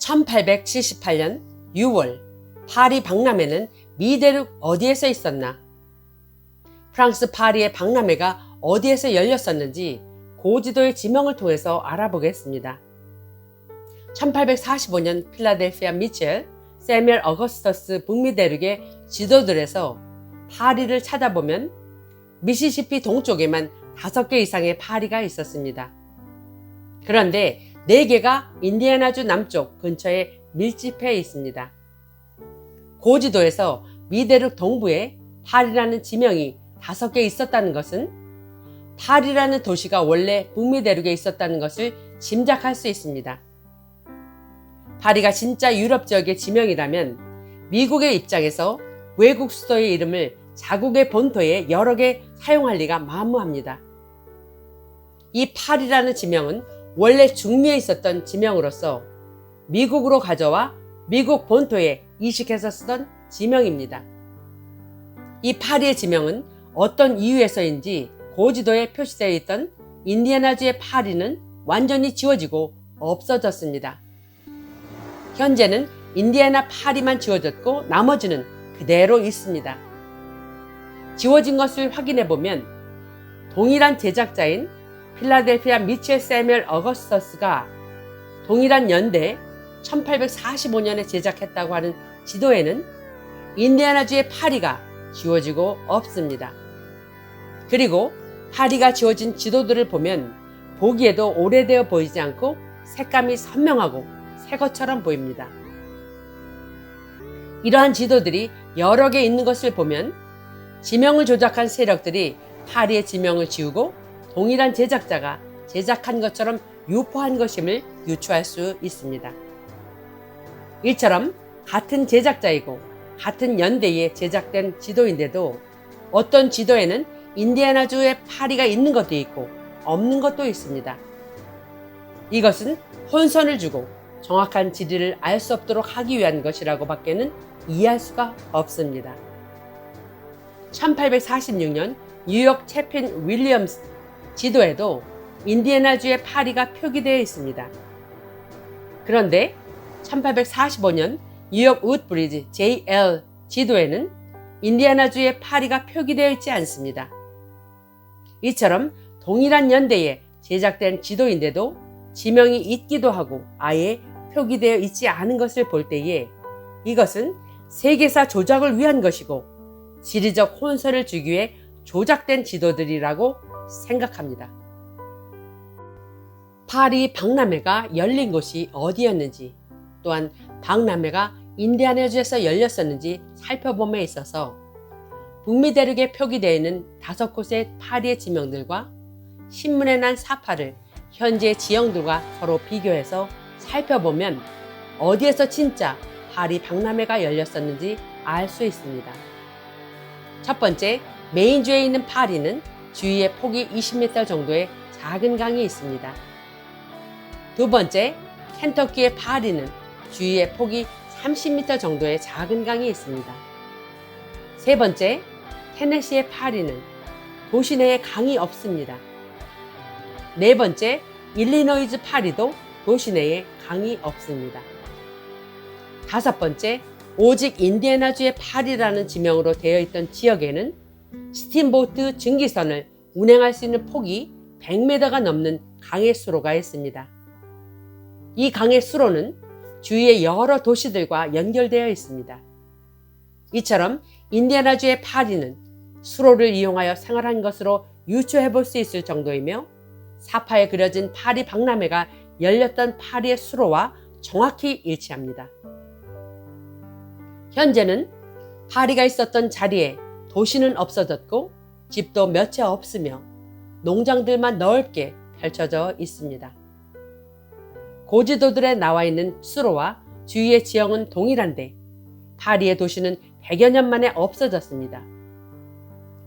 1878년 6월 파리 박람회는 미대륙 어디에서 있었나? 프랑스 파리의 박람회가 어디에서 열렸었는지 고지도의 지명을 통해서 알아보겠습니다. 1845년 필라델피아 미첼, 세멜 어거스터스 북미 대륙의 지도들에서 파리를 찾아보면 미시시피 동쪽에만 5개 이상의 파리가 있었습니다. 그런데 4개가 인디애나주 남쪽 근처에 밀집해 있습니다. 고지도에서 미대륙 동부에 파리라는 지명이 5개 있었다는 것은 파리라는 도시가 원래 북미 대륙에 있었다는 것을 짐작할 수 있습니다. 파리가 진짜 유럽 지역의 지명이라면 미국의 입장에서 외국 수도의 이름을 자국의 본토에 여러 개 사용할 리가 만무합니다. 이 파리라는 지명은 원래 중미에 있었던 지명으로서 미국으로 가져와 미국 본토에 이식해서 쓰던 지명입니다. 이 파리의 지명은 어떤 이유에서인지 고지도에 표시되어 있던 인디애나주의 파리는 완전히 지워지고 없어졌습니다. 현재는 인디애나 파리만 지워졌고 나머지는 그대로 있습니다. 지워진 것을 확인해 보면 동일한 제작자인 필라델피아 미첼 세멜 어거스터스가 동일한 연대 1845년에 제작했다고 하는 지도에는 인디애나주의 파리가 지워지고 없습니다. 그리고 파리가 지워진 지도들을 보면 보기에도 오래되어 보이지 않고 색감이 선명하고 새 것처럼 보입니다. 이러한 지도들이 여러 개 있는 것을 보면 지명을 조작한 세력들이 파리의 지명을 지우고 동일한 제작자가 제작한 것처럼 유포한 것임을 유추할 수 있습니다. 이처럼 같은 제작자이고 같은 연대에 제작된 지도인데도 어떤 지도에는 인디애나주의 파리가 있는 것도 있고 없는 것도 있습니다. 이것은 혼선을 주고 정확한 지리를 알 수 없도록 하기 위한 것이라고 밖에는 이해할 수가 없습니다. 1846년 뉴욕 채핀 윌리엄스 지도에도 인디애나주의 파리가 표기되어 있습니다. 그런데 1845년 뉴욕 우드브리지 JL 지도에는 인디애나주의 파리가 표기되어 있지 않습니다. 이처럼 동일한 연대에 제작된 지도인데도 지명이 있기도 하고 아예 표기되어 있지 않은 것을 볼 때에 이것은 세계사 조작을 위한 것이고 지리적 혼선을 주기 위해 조작된 지도들이라고 생각합니다. 파리 박람회가 열린 곳이 어디였는지 또한 박람회가 인디아나주에서 열렸었는지 살펴봄에 있어서 북미 대륙에 표기되어 있는 다섯 곳의 파리의 지명들과 신문에 난 사파를 현재 지형들과 서로 비교해서 살펴보면 어디에서 진짜 파리 박람회가 열렸었는지 알 수 있습니다. 첫 번째, 메인주에 있는 파리는 주위에 폭이 20m 정도의 작은 강이 있습니다. 두 번째, 켄터키의 파리는 주위에 폭이 30m 정도의 작은 강이 있습니다. 세 번째, 테네시의 파리는 도시 내에 강이 없습니다. 네 번째, 일리노이즈 파리도 도시 내에 강이 없습니다. 다섯 번째, 오직 인디애나주의 파리라는 지명으로 되어 있던 지역에는 스팀보트 증기선을 운행할 수 있는 폭이 100m가 넘는 강의 수로가 있습니다. 이 강의 수로는 주위의 여러 도시들과 연결되어 있습니다. 이처럼 인디애나주의 파리는 수로를 이용하여 생활한 것으로 유추해 볼 수 있을 정도이며 사파에 그려진 파리 박람회가 열렸던 파리의 수로와 정확히 일치합니다. 현재는 파리가 있었던 자리에 도시는 없어졌고 집도 몇 채 없으며 농장들만 넓게 펼쳐져 있습니다. 고지도들에 나와 있는 수로와 주위의 지형은 동일한데 파리의 도시는 100여 년 만에 없어졌습니다.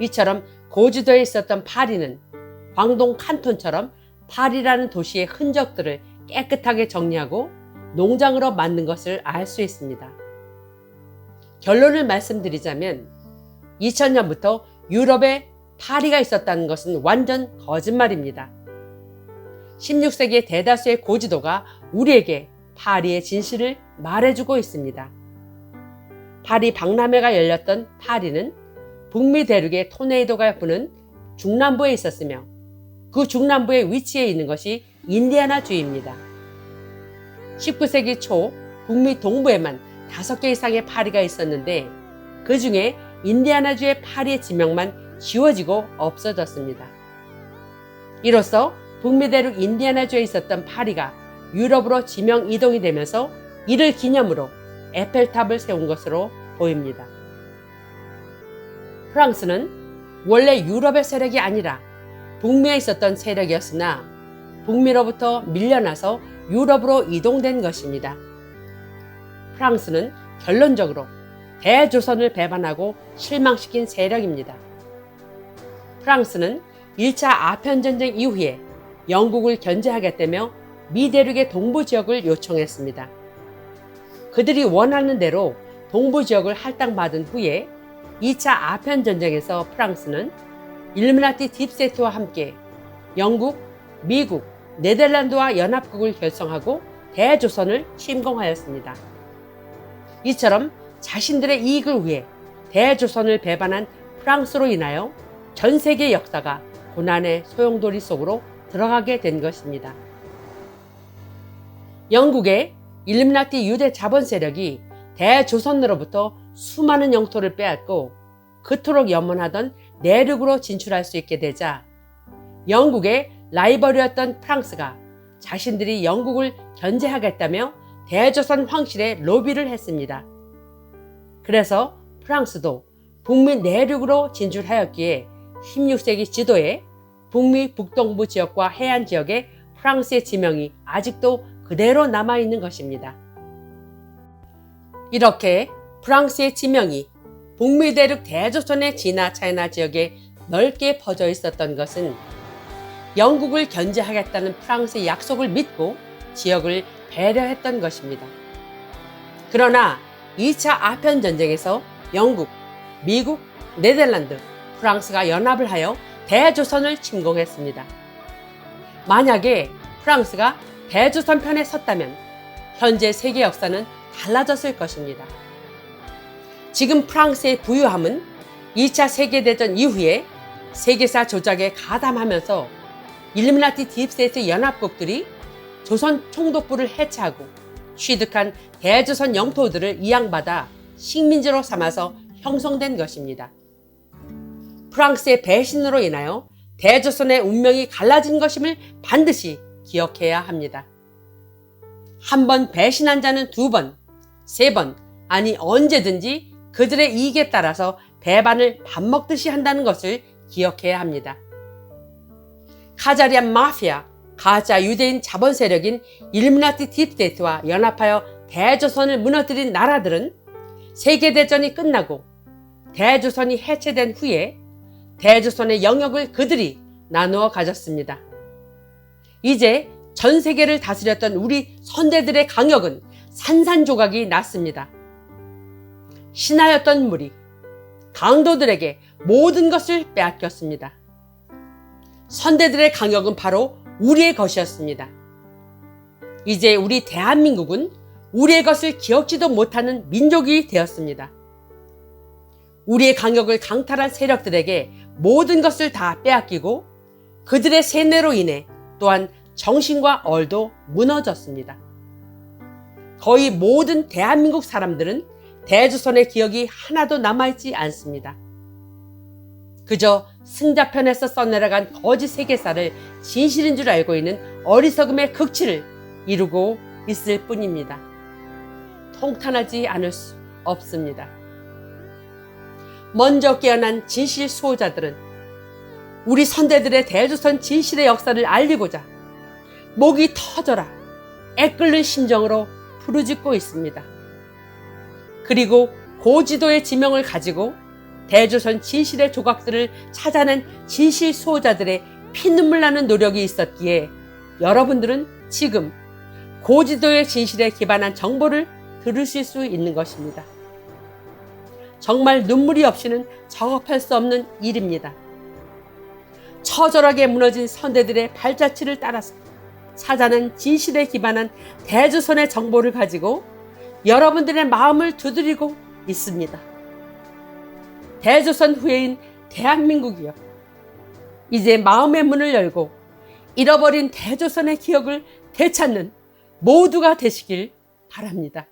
이처럼 고지도에 있었던 파리는 광동 칸톤처럼 파리라는 도시의 흔적들을 깨끗하게 정리하고 농장으로 만든 것을 알 수 있습니다. 결론을 말씀드리자면 2000년부터 유럽에 파리가 있었다는 것은 완전 거짓말입니다. 16세기의 대다수의 고지도가 우리에게 파리의 진실을 말해주고 있습니다. 파리 박람회가 열렸던 파리는 북미 대륙의 토네이도가 부는 중남부에 있었으며 그 중남부에 위치해 있는 것이 인디아나주입니다. 19세기 초 북미 동부에만 5개 이상의 파리가 있었는데 그 중에 인디아나주의 파리의 지명만 지워지고 없어졌습니다. 이로써 북미 대륙 인디아나주에 있었던 파리가 유럽으로 지명 이동이 되면서 이를 기념으로 에펠탑을 세운 것으로 보입니다. 프랑스는 원래 유럽의 세력이 아니라 북미에 있었던 세력이었으나 북미로부터 밀려나서 유럽으로 이동된 것입니다. 프랑스는 결론적으로 대조선을 배반하고 실망시킨 세력입니다. 프랑스는 1차 아편전쟁 이후에 영국을 견제하겠다며 미 대륙의 동부 지역을 요청했습니다. 그들이 원하는 대로 동부 지역을 할당받은 후에 2차 아편전쟁에서 프랑스는 일루미나티 딥세트와 함께 영국, 미국, 네덜란드와 연합국을 결성하고 대조선을 침공하였습니다. 이처럼 자신들의 이익을 위해 대조선을 배반한 프랑스로 인하여 전 세계 역사가 고난의 소용돌이 속으로 들어가게 된 것입니다. 영국의 일루미나티 유대 자본 세력이 대조선으로부터 수많은 영토를 빼앗고 그토록 염원하던 내륙으로 진출할 수 있게 되자 영국의 라이벌이었던 프랑스가 자신들이 영국을 견제하겠다며 대조선 황실에 로비를 했습니다. 그래서 프랑스도 북미 내륙으로 진출하였기에 16세기 지도에 북미 북동부 지역과 해안 지역에 프랑스의 지명이 아직도 그대로 남아있는 것입니다. 이렇게 프랑스의 지명이 북미 대륙 대조선의 진화 차이나 지역에 넓게 퍼져 있었던 것은 영국을 견제하겠다는 프랑스의 약속을 믿고 지역을 배려했던 것입니다. 그러나 2차 아편 전쟁에서 영국, 미국, 네덜란드, 프랑스가 연합을 하여 대조선을 침공했습니다. 만약에 프랑스가 대조선 편에 섰다면 현재 세계 역사는 달라졌을 것입니다. 지금 프랑스의 부유함은 2차 세계대전 이후에 세계사 조작에 가담하면서 일루미나티 딥세트 연합국들이 조선 총독부를 해체하고 취득한 대조선 영토들을 이양받아 식민지로 삼아서 형성된 것입니다. 프랑스의 배신으로 인하여 대조선의 운명이 갈라진 것임을 반드시 기억해야 합니다. 한 번 배신한 자는 두 번, 세 번, 아니 언제든지 그들의 이익에 따라서 배반을 밥 먹듯이 한다는 것을 기억해야 합니다. 카자리안 마피아, 가짜 유대인 자본 세력인 일루미나티 딥스테이트와 연합하여 대조선을 무너뜨린 나라들은 세계대전이 끝나고 대조선이 해체된 후에 대조선의 영역을 그들이 나누어 가졌습니다. 이제 전 세계를 다스렸던 우리 선대들의 강역은 산산조각이 났습니다. 신하였던 물이 강도들에게 모든 것을 빼앗겼습니다. 선대들의 강역은 바로 우리의 것이었습니다. 이제 우리 대한민국은 우리의 것을 기억지도 못하는 민족이 되었습니다. 우리의 강역을 강탈한 세력들에게 모든 것을 다 빼앗기고 그들의 세뇌로 인해 또한 정신과 얼도 무너졌습니다. 거의 모든 대한민국 사람들은 대조선의 기억이 하나도 남아있지 않습니다. 그저 승자편에서 써내려간 거짓 세계사를 진실인 줄 알고 있는 어리석음의 극치를 이루고 있을 뿐입니다. 통탄하지 않을 수 없습니다. 먼저 깨어난 진실 수호자들은 우리 선대들의 대조선 진실의 역사를 알리고자 목이 터져라 애끓는 심정으로 부르짖고 있습니다. 그리고 고지도의 지명을 가지고 대조선 진실의 조각들을 찾아낸 진실 수호자들의 피눈물 나는 노력이 있었기에 여러분들은 지금 고지도의 진실에 기반한 정보를 들으실 수 있는 것입니다. 정말 눈물이 없이는 작업할 수 없는 일입니다. 처절하게 무너진 선대들의 발자취를 따라서 사자는 진실에 기반한 대조선의 정보를 가지고 여러분들의 마음을 두드리고 있습니다. 대조선 후예인 대한민국이요. 이제 마음의 문을 열고 잃어버린 대조선의 기억을 되찾는 모두가 되시길 바랍니다.